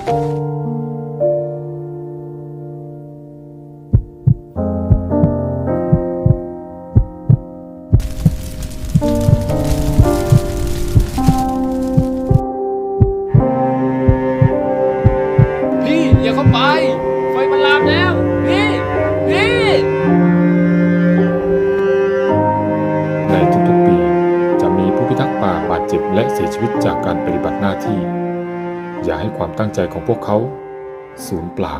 พี่อย่าเข้าไป ไฟมันลามแล้ว พี่ พี่ ในทุกๆปี จะมีผู้พิทักษ์ป่าบาดเจ็บและเสียชีวิตจากการปฏิบัติหน้าที่ อย่าให้ความตั้งใจของพวกเขาสูญเปล่า